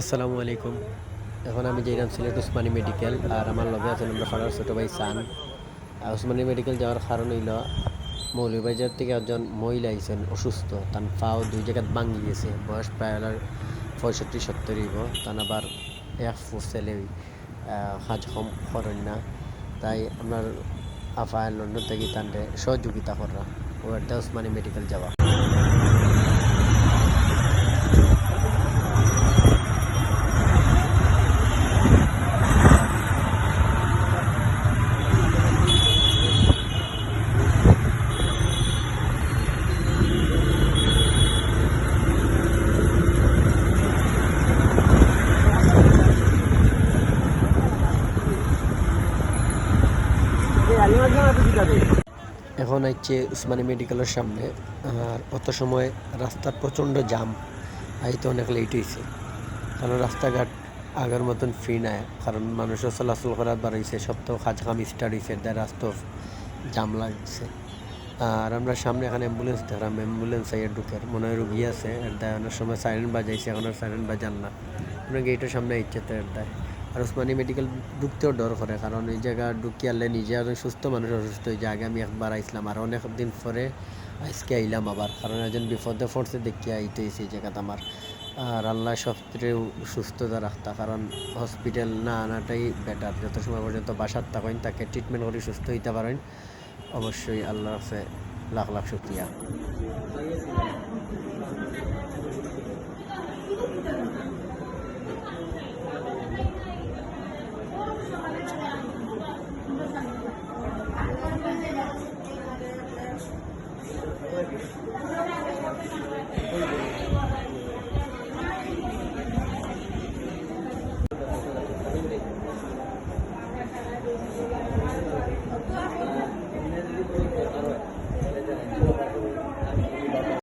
আসসালামু আলাইকুম। এখন আমি যাইলাম সিলেট উসমানী মেডিকেল আর আমার লগে আছেন আমরা ফারার ছোটো ভাই সান। আর উসমানী মেডিকেল যাওয়ার কারণ হইল মৌলভীবাজার থেকে একজন মহিলা আইছেন অসুস্থ। তার পাও দুই জায়গাত ভাঙি গেছে। বয়স প্রায় পঁয়ষট্টি, সত্তর হইব। তান আবার এক ফুট ছেলে সাজ কম করেন না। তাই আপনার আফা লন্ডন থেকে তান্ডে সহযোগিতা করা ও একটা উসমানী মেডিকেল যাওয়া। এখন আইছে উসমানী মেডিকেলের সামনে, আর অত সময় রাস্তার প্রচণ্ড জাম, আইতে অনেক লেট হয়েছে কারণ রাস্তাঘাট আগের মতন ফ্রি নাই, কারণ মানুষের চলাচল করার বাড়াইছে, সপ্তাহ কাজ কাম স্টার্ট হয়েছে তাই রাস্তা জাম লাগছে। আর আমরা সামনে এখানে অ্যাম্বুলেন্স দেখলাম অ্যাম্বুলেন্স আইয়া ঢুকের মনে হয় রুগী আছে, এর দায় অনেক সময় সাইরেন বাজাইছে, এখন আর সাইরেন বাজান না। আমরা গেটের সামনে ইচ্ছে তো এর দায়। আর উসমানী মেডিকেল ঢুকতেও ডর করে কারণ এই জায়গা ঢুকিয়ালে নিজে একজন সুস্থ মানুষ অসুস্থ হয়ে যায়। আগে আমি একবার আইসলাম আর অনেক দিন পরে আজকে আইলাম আবার কারণ একজন বিপদে পড়ছে দেখিয়ে আইতে হয়েছে এই জায়গাতে আমার আর আল্লাহ সবথেকে সুস্থতা রাখতা কারণ হসপিটাল না আনাটাই বেটার যত সময় পর্যন্ত বাসার থাকেন, তাকে ট্রিটমেন্ট করে সুস্থ হইতে পারেন অবশ্যই আল্লাহর কাছে লাখ লাখ শুক্রিয়া Obrigado.